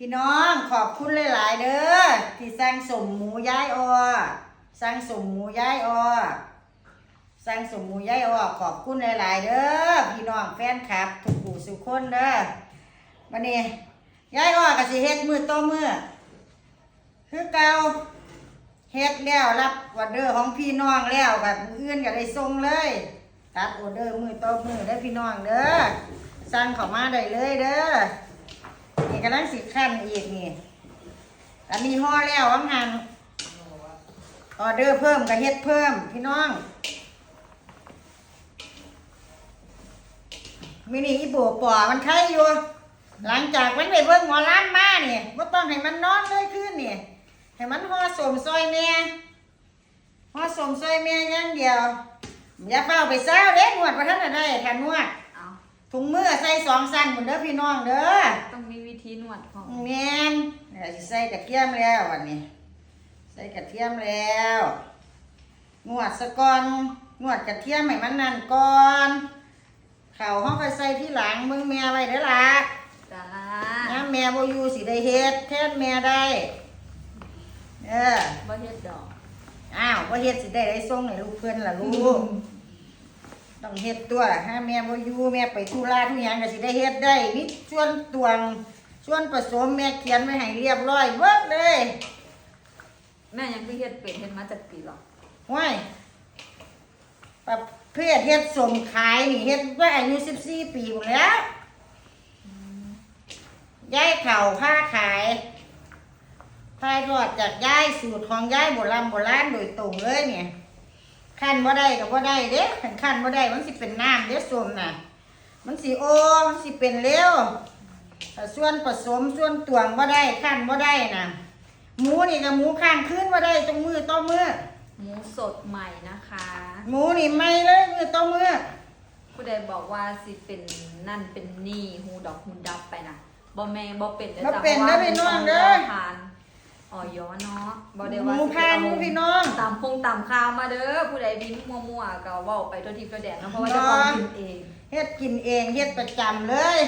พี่น้องขอบคุณหลาย ๆ เด้อที่สร้างสมหมูย้ายอสร้างสมหมูย้ายอสร้างสมหมูย้ายอขอบคุณหลาย ๆ เด้อพี่น้องแฟนคลับทุกผู้สุกคนเด้อวันนี้ย้ายอก็สิเฮ็ดมือต่อมือคือเกาเฮ็ดแล้วรับออเดอร์ของพี่น้องแล้วแบบอื่นก็ได้ส่งเลยตัดออเดอร์มือต่อมือเด้พี่น้องเด้อสั่งเข้ามาได้เลยเด้อ นี่กำลังสิขั้นอีกนี่ อันนี้ห่อแล้ววังหันออเดอร์เพิ่มกับเฮ็ดเพิ่ม พี่น้องมินิอีโบปอมันไข่อยู่ หลังจากมันไปเบิ่งหมอล้านมาเนี่ยว่าต้องให้มันนอนเลยขึ้นนี่ให้มันห่อสมซอยแม่ห่อสมซอยแม่อย่างเดียว อย่าเป้าไปเศร้าเด็กนวดประท่านน่ะได้ค่ะนวดเอาถุงมือใส่สองสั้นหมดเด้อพี่น้องเด้อต้องมีวิ ธีนวดของแมนเดี๋ยวสิใส่กระเทียมแล้ววันนี้ ใส่กระเทียมแล้วนวดสะก่อนนวดกระเทียมให้มันนั่นก่อนเข่าห้องไปใส่ที่หลังมึงแม่ไว้เด้อล่ะจ้าน้ำแม่บ่อยู่สิได้เฮ็ดแทนแม่ได้ เออบ่เฮ็ดดอกอ้าวบ่เฮ็ดสิได้ได้ส่งให้ลูกเพิ่นล่ะลูกต้องเฮ็ดตัวถ้าแม่บ่อยู่แม่ไปธุระทุกอย่างก็สิได้เฮ็ดได้มีส่วนตวง ส่วนผสมแม่เขียนไว้ให้เรียบร้อยเบิดเลยแม่ยังคือเฮ็ดเป็นเฮ็ดมาจากปีหรอกห้วยประเภทเฮ็ดสมขายนี่เฮ็ดไว้อายุ14ปีหมดแล้วย้ายเข่าผ้าขายพายทอดจากย้ายสูตรของย้ายโบราณโบราณโดยตรงเลยเนี่ยขั้นบ่ได้ก็บ่ได้เด้ขั้นขั้นบ่ได้มันสิเป็นน้ำเด้สมน่ะ มันสิโอมันสิเป็นเร็ว แต่ส่วนผสมส่วนตวงบ่ได้ขั้นบ่ได้น่ะหมูนี่กับหมูข้างขึ้นบ่ได้ตรงมือต่อมือหมูสดใหม่นะคะ หมูนี่ไม่เลยมือต่อมือผู้ใดบอกว่าสิเป็นนั่นเป็นนี่หูดอกหูดับไปนะบ่แม่บ่เป็นด้อบ่จ้ะเป็นพราะเด้อว่าพี่น้องมัเด้อทานอ๋อยอเนาะบ่ได้หว่ามูสิพานหมูพี่น้องตามพงตามข้าวมาเด้อผู้ใดดิ้นมั่วๆก็เว้าไปทั่วทิพย์ทั่วแดนเนาะเพราะว่าเจ้าของกินเองเฮ็ดกินเองเฮ็ดประจำเลย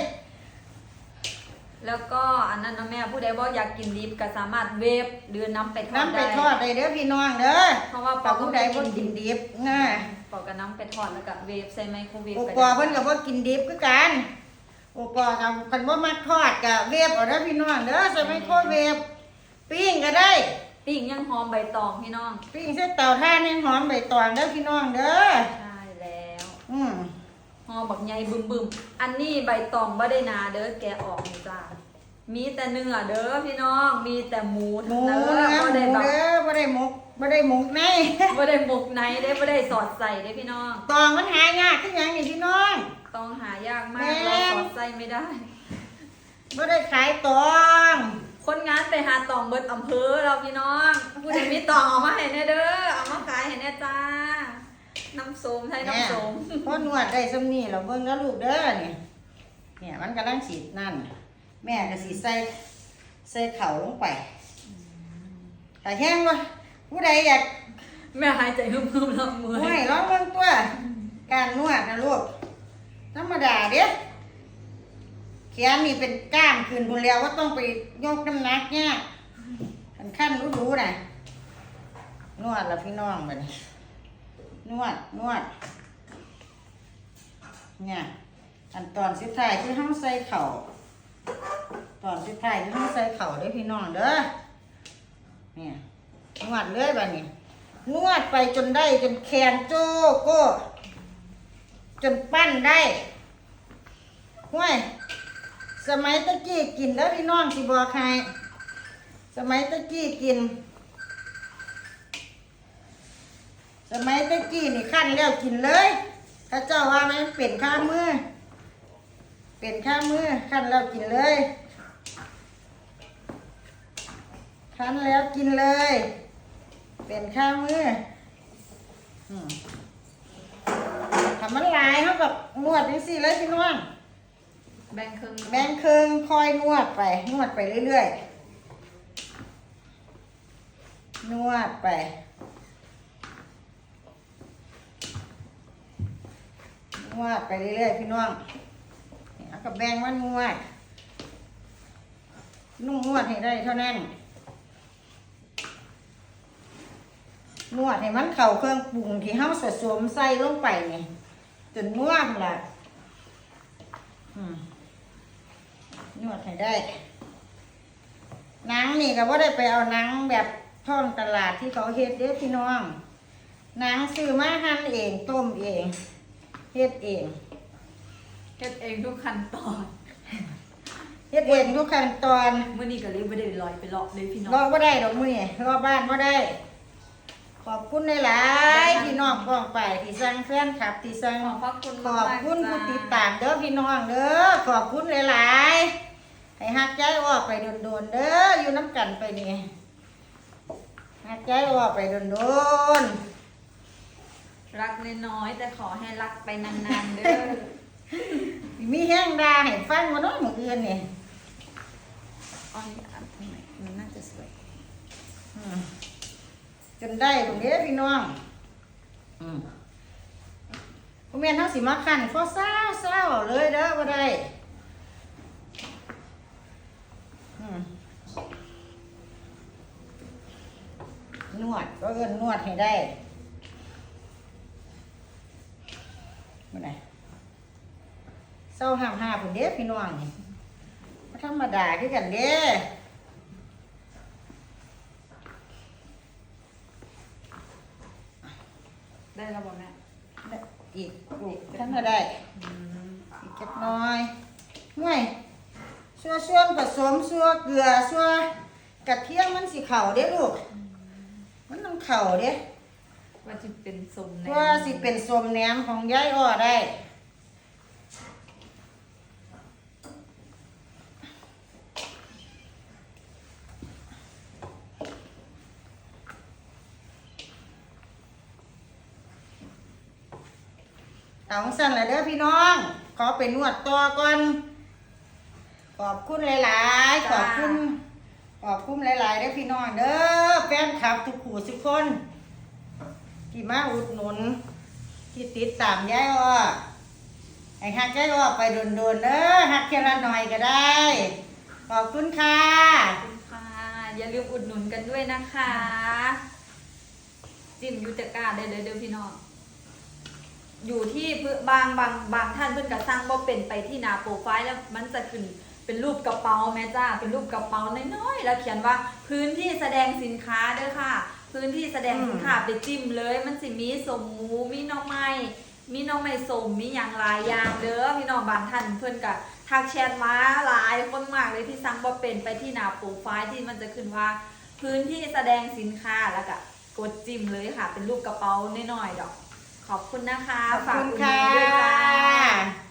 แล้วก็อันนั้นนะแม่ผู้ใดบอกอยากกินดิบก็สามารถเวฟหรือน้ำไปทอดน้ำไปได้ ทอดได้เด้อพี่น้องเด้อเพราะว่าแต่ผู้ใดบ่กินดิบนะปอกกับน้ำไปทอดแล้วก็เวฟใส่ไมโครเวฟโอก็ปอได้เพิ่นก็บ่กินดิบคือกันโอปอกับเพิ่นบ่มักทอดก็เวฟเอาเด้อพี่น้องเด้อใส่ไมโครเวฟปิ้งก็ได้ ปิ้งยังหอมใบตองพี่น้องปิ้งใส่เตาถ่านให้หอมใบตองเด้อพี่น้องเด้อ ใช่แล้ว อืม หอมบักใหญ่บึมบึมๆอันนี้ใบตองบ่ได้นาเด้อแกะออกนี่จ้ามีแต่เนื้อเด้อพี่น้อง มีแต่หมูหมูเด้อนะหบ่มูได้แบบเด้อบ่ได้หมกบ่ได้หมกใน บ่ได้หมกในเด้อบ่ได้สอดใส่เด้อพี่น้อง ตองมันหายากคือหยังนี่พี่น้องต้องหายากมากแม่เราสอดใส่ไม่ได้ บ่ได้ขายตองคนงานไปหาตองเบิดอำเภอเราพี่น้องผู้ใดมีตองเอามาให้แน่เด้อเอามาขายให้แน่จ้า น้ำส้มไทยน้ำส้มพอนวดได้ซำนี้เราเบิ่งแล้วลูกเด้อนี่เนี่ยมันกำลังสีดนั่น แม่ก็สิใส่ใส่เขาลงไปแต่แห้งบ่ผู้ใดอยากแม่หายใจฮึมๆแล้วเมื่อห้วยยร้องเบิ่งตัว การนวดนะลูกธรรมดาเด้แขนนี่เป็นกล้ามขึ้นพุ่นแล้วว่าต้องไปยกน้ำหนักเนี่ยขั้นขั้นรู้ๆน่ะนวดละพี่น้องบัดนี้ นวดนวด เนี่ยอันตอนสุดท้ายที่ห้องใส่เข่าตอนสุดท้ายที่ห้องใส่เข่าเด้อพี่น้องเด้อเนี่ยนวดเลยบัดนี้นวดไปจนได้จนแขนโจโก้จนปั้นได้ห้วยสมัยตะกี้กินแล้วพี่น้องสิบอกใครสมัยตะกี้กิน สมัยตะกี้นี่ขั้นแล้วกินเลยถ้าเจ้าว่ามันเป็นข้ามือเป็นข้ามือขั้นแล้วกินเลยขั้นแล้วกินเลย เป็นข้ามืออืมทำมันหลายเขากับนวดจังสี่เลยพี่น้องแบ่งครึ่งแบ่งครึ่งคอยนวดไป นวดไปเรื่อยๆ นวดไป วดไปเรื่อยๆพี่น้องเอากับแบงมันนวด นุ่งนวดให้ได้เท่านั้นนวดให้มันเข้าเครื่องปรุงที่เฮาสะสมใส่ลงไปนี่จนนวพุ่นล่ะนวดให้ได้หนังนี่ก็บ่าได้ไปเอาหนังแบบท้องตลาดที่เขาเฮ็ดเด้อพี่น้องหนังซื้อมาหั่นเองต้มเอง เฮ็ดเองเฮ็ดเองทุกขั้นตอนเฮ็ดเองทุกขั้นตอนมื้อนี้ก็เลยบ่ได้ลอยไปเลาะเลยพี่น้องรอบ่ได้ดอกมื้อนี่รอบ้านบ่ได้ ขอบคุณหลายๆพี่น้องป้องไปที่สั่งแฟนคลับที่สั่งขอบพระคุณขอบมากๆคุณจ้ผู้ติดตามเด้อพี่น้องเด้อขอบคุณหลายๆให้ฮักใจออกไปโดนๆเด้ออยู่น้ำกันไปนี่ฮักใจออกไปโดน รักน้อยๆแต่ขอให้รักไปนานๆเด้อๆมีแห้งดาให้ฟังมาเนาะมื้ออื่นนี่เอันนี้อันทำไมมันน่าจะสวยอืมจนได้ตรงนี้พี่น้องอืมพ่อแม่นเฮาสิมาคั่นฟอซ่าเศร้าเลยเด้อบ่ได้อืมนวดก็เอิ้นนวดให้ได้ บ่ได้เศร้าห้ามห้าพุ่นเด้พี่น้องนี่บ่ธรรมดาคือกันเด้ได้แล้วบ่แม่อีกลูกท่านก็ได้ อีกจักหน้อยห่วยซัวส่วนผสมซัวเกลือซัวกระเทียมมันสิเข่าเด้ลูก มันต้องเข่าเด้ ว่าจะเป็นสมแนว่าสิเป็นสมแหนมของยายอ้อได้เอาสั่นเลยเด้อพี่น้อง ขอไปนวดตัวก่อน ขอบคุณหลายๆ ขอบคุณ ขอบคุณหลายๆเด้อพี่น้องเด้อแฟนคลับทุกผู้ทุกคน ที่มาอุดหนุน ที่ติดตามย้ายอ้อให้ฮักยายอ้อไปโดนๆเด้อฮักแค่ละหน่อยก็ได้ ขอบคุณค่ะขอบคุณค่ะ อย่าลืมอุดหนุนกันด้วยนะคะ จิ้มยูตะกร้าได้เลยเด้อพี่น้อง อยู่ที่เพื่อบางบางบางท่านเพิ่นก็สร้างบ่เป็นไปที่หน้าโปรไฟล์แล้วมันจะขึ้นเป็นรูปกระเป๋าแม่จ้า เป็นรูปกระเป๋าน้อยๆ แล้วเขียนว่าพื้นที่แสดงสินค้าเด้อค่ะ พื้นที่แสดงสินค้าไปจิ้มเลย มันสิมีสมหมูมีหน้องไม้มีหน้องไม้สมมีอย่างหลายอย่างเด้อพี่น้องบางท่านเพิ่อนก็ทักแชทมาหลายคนมากเลยที่สั่งบ่เป็นไปที่หน้าโปรไฟล์ที่มันจะขึ้นว่า พื้นที่แสดงสินค้าแล้วก็กดจิ้มเลยค่ะ เป็นรูปกระเป๋าน้อยๆดอก ขอบคุณนะคะขอบฝากคุณค่ะนด้วยจ้า